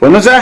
പൊന്നുസേ?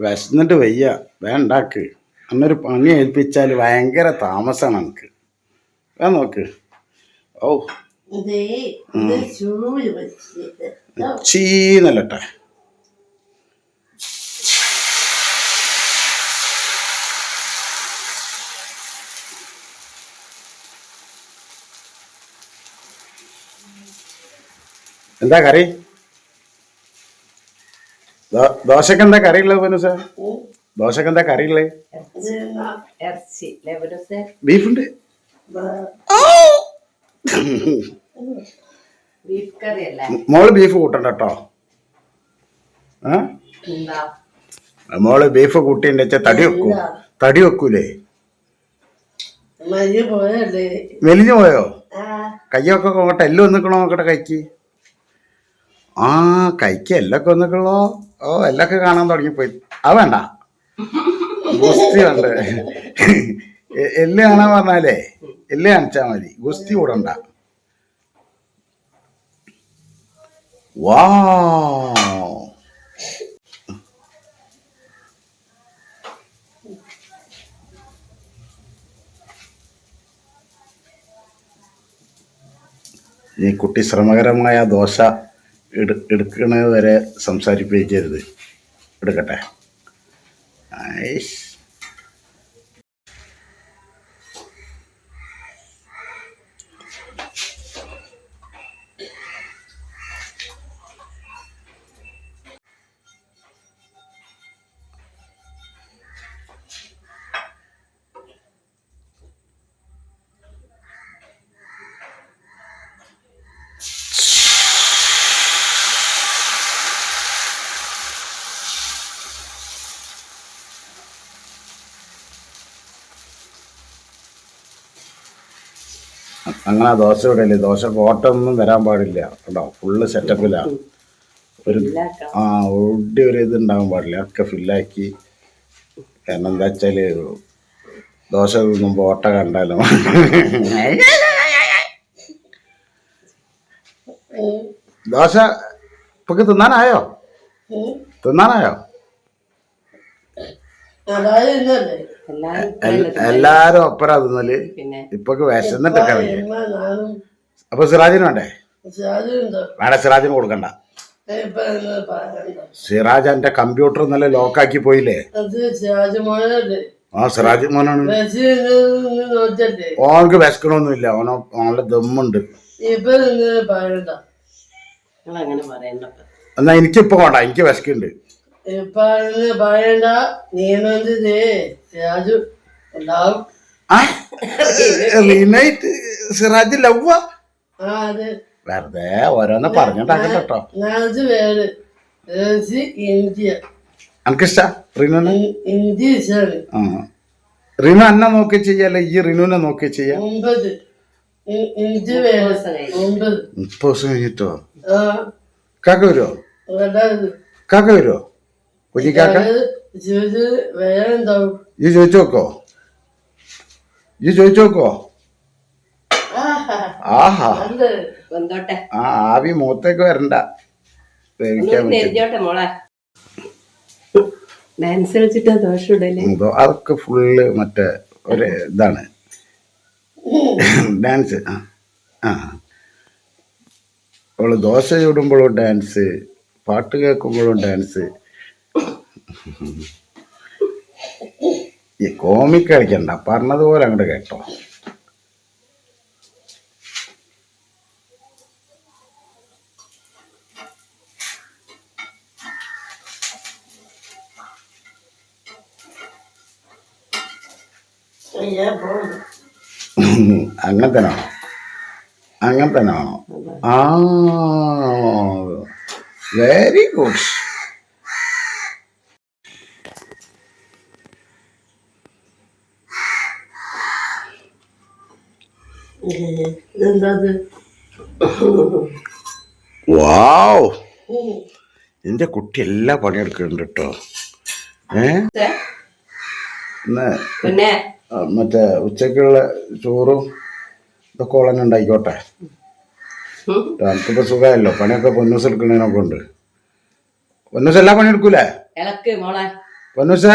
വിശന്നിട്ട് വയ്യ. വേണ്ടാക്ക് അന്നൊരു പണി ഏൽപ്പിച്ചാൽ ഭയങ്കര താമസമാണ് എനിക്ക് വേ നോക്ക്. ഓ ചീന്നല്ലട്ടെ എന്താ കറി? ദോശക്ക് എന്താ കറി ഉള്ളത് പൊന്നുസേ ദോശക്ക് എന്താ കറി ഉള്ളത് ബീഫുണ്ട്. മോൾ ബീഫ് കൂട്ടണ്ട കേട്ടോ മോൾ ബീഫ് കൂട്ടിന്റെ വെച്ചാൽ തടി വെക്കൂ. തടി വെക്കൂലേ? മെലിഞ്ഞു പോയോ? കയ്യൊക്കെ നോക്കട്ടെ എല്ലാം ഒന്നിക്കണോ നോക്കട്ടെ കൈക്ക്? ആ കൈക്ക് എല്ലൊക്കെ ഒന്നൊക്കെയുള്ളോ ഓ എല്ലൊക്കെ കാണാൻ തുടങ്ങിപ്പോയി അത് വേണ്ട. ഗുസ്തി വേണ്ട. എല്ല് കാണാൻ പറഞ്ഞാലേ എല്ല് കാണിച്ചാ മതി. ഗുസ്തി കൂടണ്ട. വാ ഈ കുട്ടി ശ്രമകരമായ ദോശ എടു എടുക്കുന്നത് വരെ സംസാരിപ്പിക്കരുത് എടുക്കട്ടെ ഐഷ്. അങ്ങനെ ദോശ ഇടല്ലേ ദോശ കോട്ടൊന്നും വരാൻ പാടില്ല. കേട്ടോ ഫുള്ള് സെറ്റപ്പിലാണ് ഒരു ആ ഒടി ഒരു ഇത് ഉണ്ടാകാൻ പാടില്ല. ഒക്കെ ഫില്ലാക്കി കാരണം എന്താ വെച്ചാൽ ദോശ തിന്നുമ്പോൾ ഓട്ട കണ്ടാലോ? ദോശ ഇപ്പൊക്ക് തിന്നാനായോ? തിന്നാനായോ? അതായത് എല്ലാരും ഇപ്പൊ തിന്നൽ ഇപ്പൊക്ക് വിശന്നിട്ട് കളി അപ്പൊ സിറാജിന് വേണ്ടേ? വേണ്ട സിറാജിന് കൊടുക്കണ്ട. സിറാജ് എന്റെ കമ്പ്യൂട്ടർ ഇന്നലെ ലോക്കാക്കി പോയില്ലേ? ആ സിറാജ് മോനാണ്. ഓനക്ക് വിശക്കണമൊന്നുമില്ല ഓന ഓനുള്ള ദമ്മുണ്ട്. എന്നാ എനിക്കിപ്പോ വേണ്ട. എനിക്ക് വിശക്കുണ്ട് പറയണ്ട. നീനൊന്നിതേ രാജു ഉണ്ടാവും. റീനൈറ്റ് സിറാജ് ലവ്വ ആ അതെ. വെറുതെ ഓരോന്ന് പറഞ്ഞിട്ടാക്കട്ടെ കേട്ടോ പേര്. ഇന്ത്യ. എനിക്കിഷ്ട ഇന്ത്യ ആ. റിനു അന്ന നോക്കി ചെയ്യല്ലേ ഈ റിനുവിനെ നോക്കി ചെയ്യാം? ഒമ്പത്. ഇ- ഇന്ത്യ പേര് ഒമ്പത്. മുപ്പത് ദിവസം കഴിഞ്ഞിട്ടോ? ആ. കാക്ക വരുമോ കാക്ക വരുമോ കുഞ്ഞിക്കാക്ക ചോദിച്ച് വേറെ ഉണ്ടാവും ഈ ചോദിച്ചു നോക്കോ. ഈ ചോദിച്ചു നോക്കോ. ആഹാ. ആ ആവി മൂത്തേക്ക് വരണ്ട. അതൊക്കെ ഫുള്ള് മറ്റേ ഒരു ഇതാണ്. ഡാൻസ് ആ ആ. അവൾ ദോശ ചൂടുമ്പോഴും ഡാൻസ് പാട്ട് കേൾക്കുമ്പോഴും ഡാൻസ് ഈ കോമിക് കളിക്കണ്ട. പറഞ്ഞതുപോലെ അങ്ങോട്ട് കേട്ടോ. അങ്ങനെ തന്നെ ആ വെരി ഗുഡ് വാവ്. എന്റെ കുട്ടി എല്ലാ പണിയെടുക്കുന്നുണ്ട് കേട്ടോ ഏ? പിന്നെ? മറ്റേ ഉച്ചക്കുള്ള ചോറും ഇതൊക്കെ ഉള്ളന്നെ ഉണ്ടായിക്കോട്ടെ. ഉം. നമുക്കിപ്പോൾ സുഖമല്ലോ പണിയൊക്കെ പൊന്നൂസ് എടുക്കുന്നതിനൊക്കെ ഉണ്ട്. പൊന്നൂസ് എല്ലാ പണി എടുക്കൂലേ ഇളക്ക് മോളെ. പൊന്നൂസ്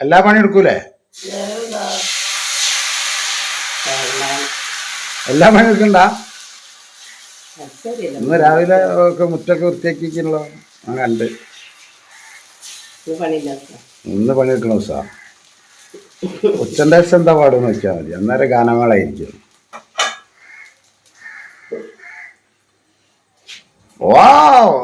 എല്ലാ പണി എടുക്കൂലേ എല്ലാ പണി എടുക്കണ്ട? അത് ശരിയല്ല. ഇന്ന് രാവിലെ ഒക്കെ മുറ്റൊക്കെ വൃത്തിയാക്കിയിരിക്കണല്ലോ ഞാൻ കണ്ട് ഇന്ന് പണിയെടുക്കണ ദിവസാ ഉച്ചന്റെ ദിവസം എന്താ പാടുന്ന് വെച്ചാൽ മതി. അന്നേരം ഗാനമേളായിരിക്കും വാവ്!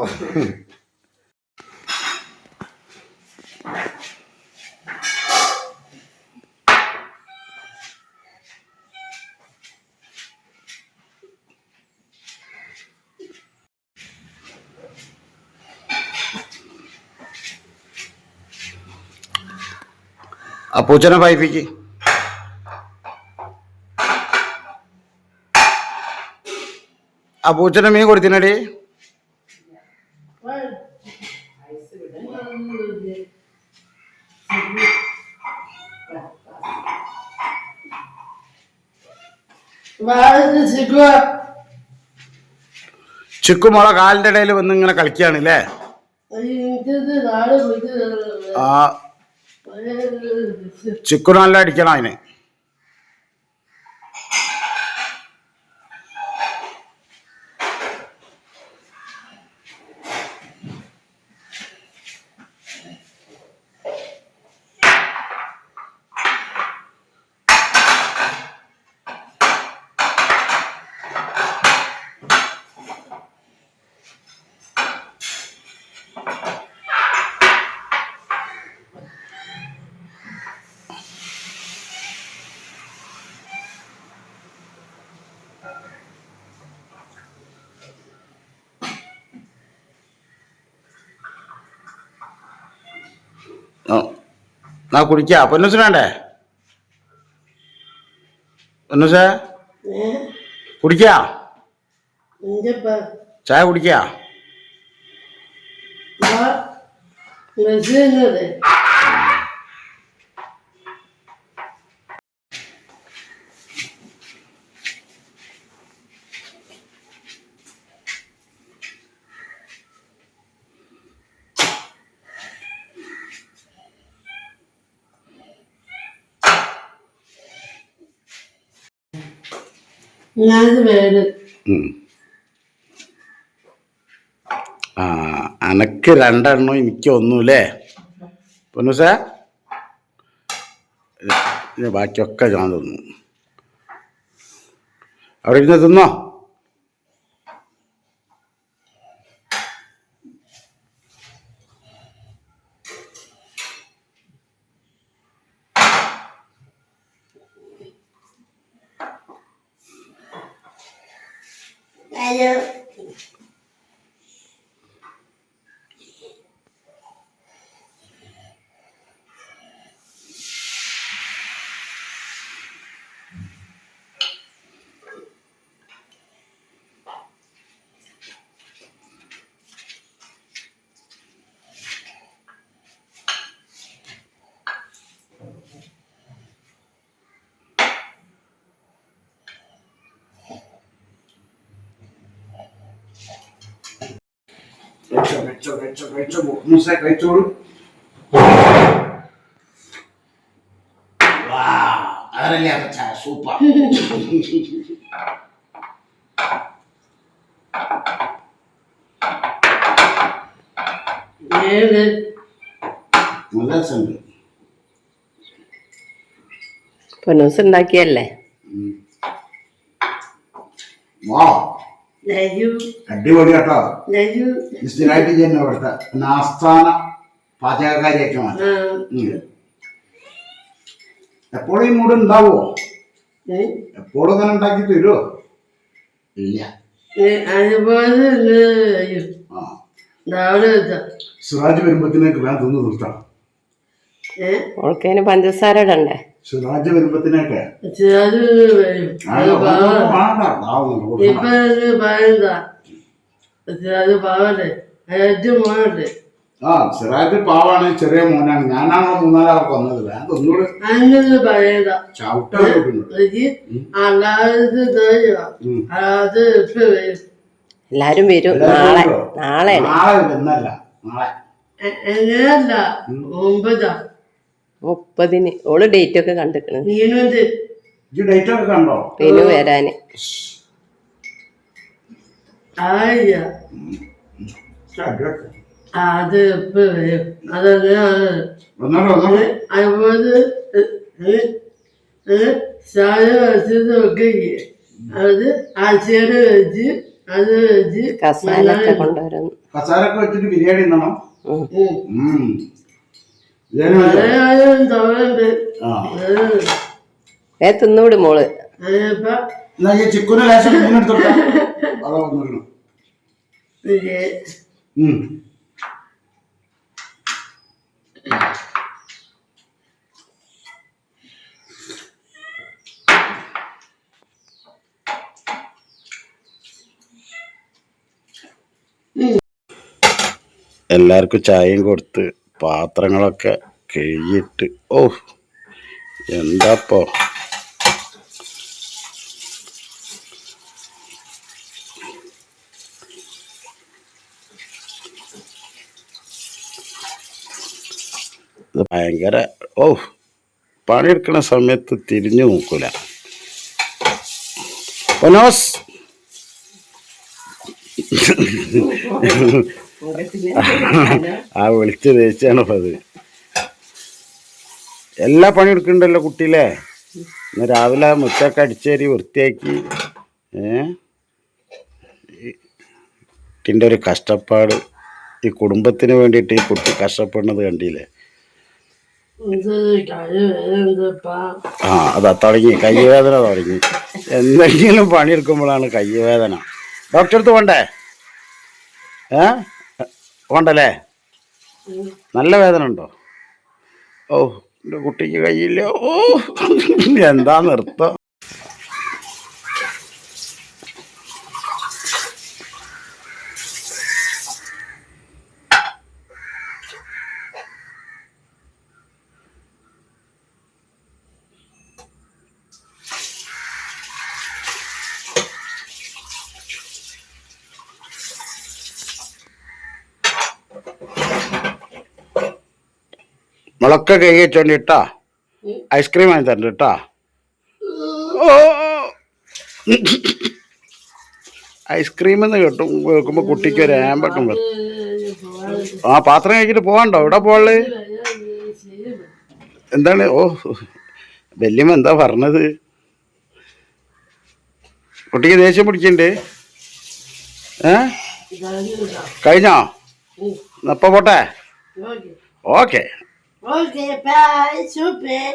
ആ പൂച്ചനെ പായിപ്പിക്ക് ആ പൂച്ചനെ മീൻ കൊടുത്തിനടി. ചിക്കു മോളെ കാലിന്റെ ഇടയിൽ വന്ന് ഇങ്ങനെ കളിക്കുകയാണല്ലേ ആ ചിക്കു അതിനെ അടിക്കണം അതിന്. എന്നാ കുടിക്കാ. പൊന്നൂസിന് വേണ്ടേ? പൊന്നൂസേ കുടിക്കാ? ചായ കുടിക്കാ? ആ അനക്ക് രണ്ടെണ്ണം എനിക്ക് ഒന്നുമില്ലേ പൊന്നുസ? ബാക്കിയൊക്കെ ഞാൻ തിന്നു. അവിടെ ഇരുന്ന് തിന്നോ? കഴിച്ചോ കഴിച്ചോ കഴിച്ചോ മൂസ കഴിച്ചോളൂ. അതല്ലേ അപ്പച്ച സൂപ്പർ. ഏത്? നല്ല രസമുണ്ട് പൊന്നൂസ് ഉണ്ടാക്കിയല്ലേ? വാ. അടിപൊളി കേട്ടോ സ്ഥിരമായിട്ട് ചെയ്യുന്ന ഇവിടുത്തെ പിന്നെ ആസ്ഥാന പാചകക്കാരിയൊക്കെ എപ്പോഴും ഈ മൂട് ഉണ്ടാവോ ഏ, എപ്പോഴും അങ്ങനെ ഉണ്ടാക്കി തരുമോ? ഇല്ല. സിറാജ് വരുമ്പത്തിനേക്ക് വേണം തിന്ന് നിർത്താം. ഏ? ഓൾക്കതിന് പഞ്ചസാര ഇടണ്ടേ? സിറാജ് വരുമ്പത്തിനൊക്കെ ആ, ഇപ്പൊ പറയുന്നതാ പാവല്ലേ. സിറാജ് പാവാണ് ചെറിയ മോനാണ്. ഞാനാണോ മൂന്നാലാൾക്ക് വന്നത് അങ്ങനെ എല്ലാരും വരും. നാളെ. നാളെ നാളെ എന്നല്ല നാളെ. എന്നല്ല ഒമ്പതാ. മുപ്പതിന് ഓൾ ഡേറ്റ് ഒക്കെ കണ്ടിക്കണ്. പിന്നെ വരാന്. അത് അതുപോലെ സാര വെച്ചതൊക്കെ ഇല്ലേ? അത് ആശയുടെ വെച്ച് അത് വെച്ച് കസാലൊക്കെ കൊണ്ടുവരുന്നു. കസാരൊക്കെ വെച്ചിട്ട് ബിരിയാണി തിന്നണം. ഏ തിന്നുവിട് മോൾ. ചിക്കുന് എല്ലാവർക്കും ചായയും കൊടുത്ത് പാത്രങ്ങളൊക്കെ കഴുകിയിട്ട്. ഓ എന്താപ്പോ? ഇത് ഭയങ്കര ഓ പണിയെടുക്കുന്ന സമയത്ത് തിരിഞ്ഞു നോക്കൂല. പൊനോസ് ആ വിളിച്ച് അത്. എല്ലാ പണിയെടുക്കണ്ടല്ലോ കുട്ടിയിലെ ഇന്ന് രാവിലെ മുറ്റൊക്കെ അടിച്ചേരി വൃത്തിയാക്കി കുട്ടിന്റെ ഒരു കഷ്ടപ്പാട് ഈ കുടുംബത്തിന് വേണ്ടിയിട്ട് ഈ കുട്ടി കഷ്ടപ്പെടുന്നത് കണ്ടില്ലേ? ആ അതാ തുടങ്ങി. കൈവേദന തുടങ്ങി. എന്തെങ്കിലും പണിയെടുക്കുമ്പോഴാണ് കൈവേദന ഡോക്ടറെ അടുത്ത് പോണ്ടേ? ഏ? പോണ്ടല്ലേ? നല്ല വേദന ഉണ്ടോ? ഓ എന്റെ കുട്ടിക്ക് കയ്യില്ല. ഓ എന്താ നൃത്തം മുളക്ക കൈ വെച്ചോണ്ട് ഇട്ടാ. ഐസ്ക്രീം വാങ്ങി തരണ്ട കേട്ടാ ഓ ഐസ്ക്രീം എന്ന് കേട്ടു കേൾക്കുമ്പോ കുട്ടിക്ക് ഒരു വരും. ആ പാത്രം കഴിച്ചിട്ട് പോകണ്ടോ എവിടെ പോൾ എന്താണ്? ഓ വല്യമ്മ എന്താ പറഞ്ഞത്? കുട്ടിക്ക് ദേഷ്യം പിടിക്കണ്ടേ? ഏ? കഴിഞ്ഞോ? അപ്പൊ പോട്ടെ? Okay. Okay okay bye super